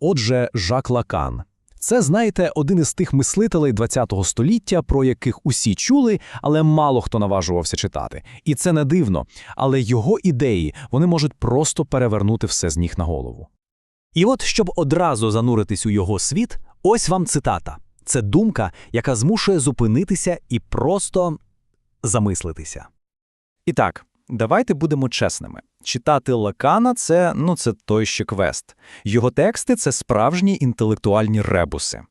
Отже, Жак Лакан. Це, знаєте, один із тих мислителей ХХ століття, про яких усі чули, але мало хто наважувався читати. І це не дивно. Але його ідеї вони можуть просто перевернути все з ніг на голову. І от, щоб одразу зануритись у його світ, ось вам цитата. Це думка, яка змушує зупинитися і просто замислитися. І так, давайте будемо чесними. Читати Лакана це, ну, це той ще квест. Його тексти це справжні інтелектуальні ребуси.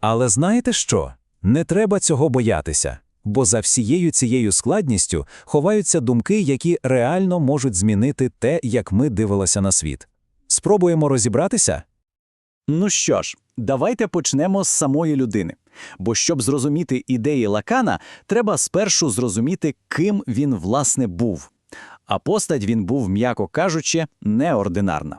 Але знаєте що? Не треба цього боятися, бо за всією цією складністю ховаються думки, які реально можуть змінити те, як ми дивилися на світ. Спробуємо розібратися? Ну що ж, давайте почнемо з самої людини. Бо щоб зрозуміти ідеї Лакана, треба спершу зрозуміти, ким він власне був. А постать він був, м'яко кажучи, неординарна.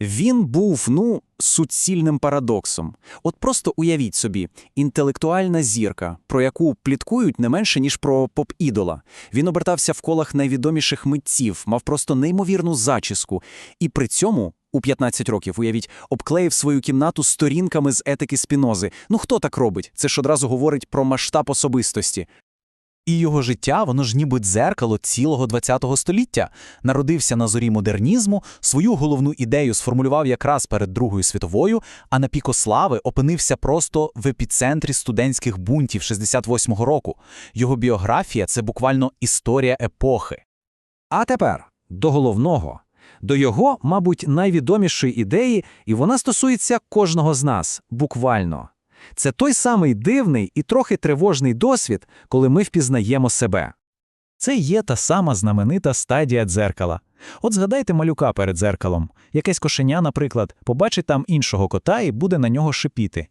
Він був, ну, суцільним парадоксом. От просто уявіть собі, інтелектуальна зірка, про яку пліткують не менше, ніж про поп-ідола. Він обертався в колах найвідоміших митців, мав просто неймовірну зачіску. І при цьому, у 15 років, уявіть, обклеїв свою кімнату сторінками з етики спінози. Ну хто так робить? Це ж одразу говорить про масштаб особистості. І його життя, воно ж ніби дзеркало цілого ХХ століття. Народився на зорі модернізму, свою головну ідею сформулював якраз перед Другою світовою, а на піко слави опинився просто в епіцентрі студентських бунтів 68-го року. Його біографія це буквально історія епохи. А тепер до головного, до його, мабуть, найвідомішої ідеї, і вона стосується кожного з нас, буквально. Це той самий дивний і трохи тривожний досвід, коли ми впізнаємо себе. Це є та сама знаменита стадія дзеркала. От згадайте малюка перед дзеркалом. Якесь кошеня, наприклад, побачить там іншого кота і буде на нього шипіти.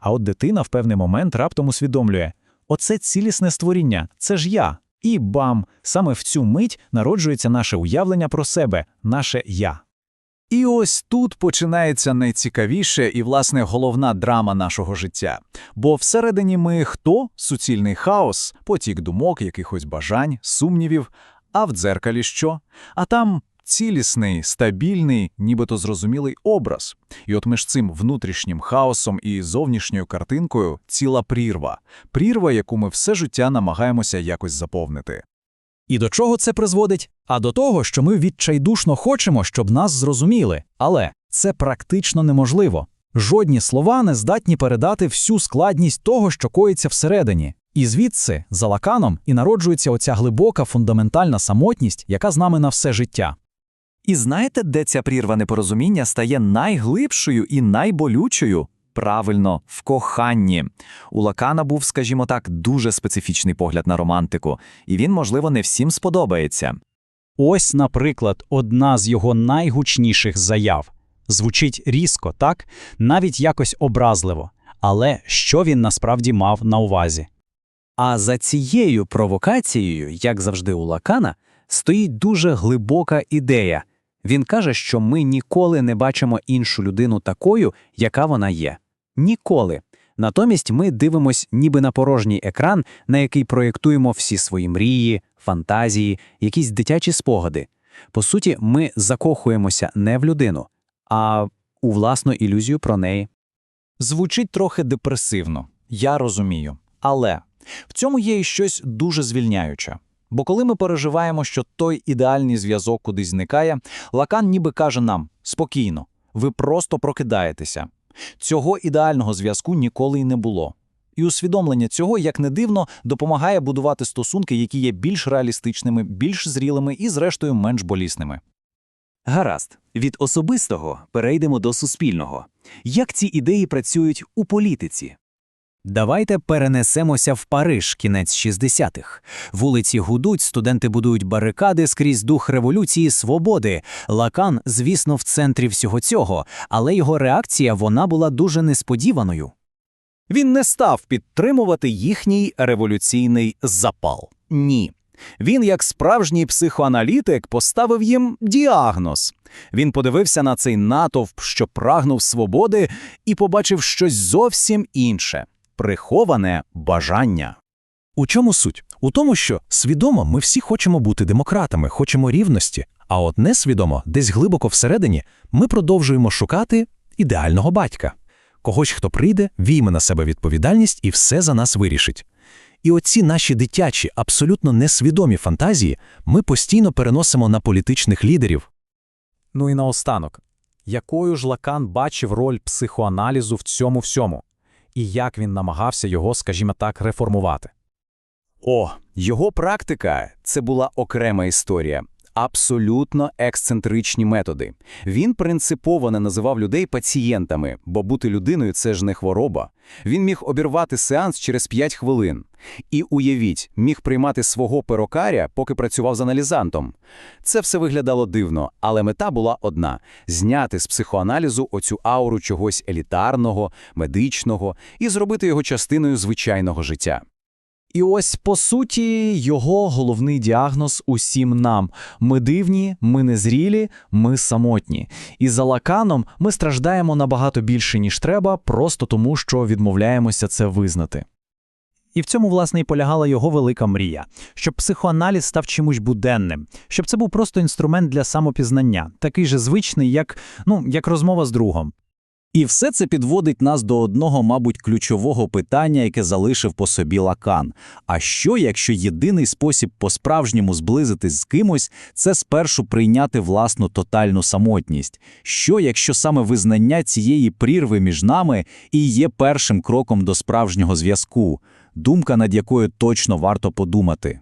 А от дитина в певний момент раптом усвідомлює: оце цілісне створіння, це ж я. І бам! Саме в цю мить народжується наше уявлення про себе, наше я. І ось тут починається найцікавіше і, власне, головна драма нашого життя. Бо всередині ми хто? Суцільний хаос, потік думок, якихось бажань, сумнівів. А в дзеркалі що? А там цілісний, стабільний, нібито зрозумілий образ. І от між цим внутрішнім хаосом і зовнішньою картинкою ціла прірва. Прірва, яку ми все життя намагаємося якось заповнити. І до чого це призводить? А до того, що ми відчайдушно хочемо, щоб нас зрозуміли. Але це практично неможливо. Жодні слова не здатні передати всю складність того, що коїться всередині. І звідси, за лаканом, і народжується оця глибока фундаментальна самотність, яка з нами на все життя. І знаєте, де ця прірва непорозуміння стає найглибшою і найболючою? Правильно, в коханні. У Лакана був, скажімо так, дуже специфічний погляд на романтику, і він, можливо, не всім сподобається. Ось, наприклад, одна з його найгучніших заяв. Звучить різко, так, навіть якось образливо. Але що він насправді мав на увазі? А за цією провокацією, як завжди у Лакана, стоїть дуже глибока ідея. Він каже, що ми ніколи не бачимо іншу людину такою, яка вона є. Ніколи. Натомість ми дивимось ніби на порожній екран, на який проєктуємо всі свої мрії, фантазії, якісь дитячі спогади. По суті, ми закохуємося не в людину, а у власну ілюзію про неї. Звучить трохи депресивно, я розумію. Але в цьому є і щось дуже звільняюче. Бо коли ми переживаємо, що той ідеальний зв'язок кудись зникає, Лакан ніби каже нам спокійно, ви просто прокидаєтеся. Цього ідеального зв'язку ніколи й не було. І усвідомлення цього, як не дивно, допомагає будувати стосунки, які є більш реалістичними, більш зрілими і, зрештою, менш болісними. Гаразд, від особистого перейдемо до суспільного. Як ці ідеї працюють у політиці? Давайте перенесемося в Париж, кінець 60-х. Вулиці гудуть, студенти будують барикади скрізь дух революції свободи. Лакан, звісно, в центрі всього цього, але його реакція вона була дуже несподіваною. Він не став підтримувати їхній революційний запал. Ні. Він, як справжній психоаналітик, поставив їм діагноз. Він подивився на цей натовп, що прагнув свободи, і побачив щось зовсім інше приховане бажання. У чому суть? У тому, що свідомо ми всі хочемо бути демократами, хочемо рівності, а от несвідомо, десь глибоко всередині, ми продовжуємо шукати ідеального батька. Когось, хто прийде, війме на себе відповідальність і все за нас вирішить. І оці наші дитячі, абсолютно несвідомі фантазії ми постійно переносимо на політичних лідерів. Ну і наостанок. Якою ж Лакан бачив роль психоаналізу в цьому всьому? І як він намагався його, скажімо так, реформувати? О, його практика – це була окрема історія. Абсолютно ексцентричні методи. Він принципово не називав людей пацієнтами, бо бути людиною – це ж не хвороба. Він міг обірвати сеанс через 5 хвилин. І, уявіть, міг приймати свого перокаря, поки працював з аналізантом. Це все виглядало дивно, але мета була одна – зняти з психоаналізу оцю ауру чогось елітарного, медичного і зробити його частиною звичайного життя. І ось, по суті, його головний діагноз усім нам. Ми дивні, ми незрілі, ми самотні. І за Лаканом ми страждаємо набагато більше, ніж треба, просто тому, що відмовляємося це визнати. І в цьому, власне, і полягала його велика мрія, щоб психоаналіз став чимось буденним, щоб це був просто інструмент для самопізнання, такий же звичний, як, ну, як розмова з другом. І все це підводить нас до одного, мабуть, ключового питання, яке залишив по собі Лакан. А що, якщо єдиний спосіб по-справжньому зблизитись з кимось – це спершу прийняти власну тотальну самотність? Що, якщо саме визнання цієї прірви між нами і є першим кроком до справжнього зв'язку? Думка, над якою точно варто подумати.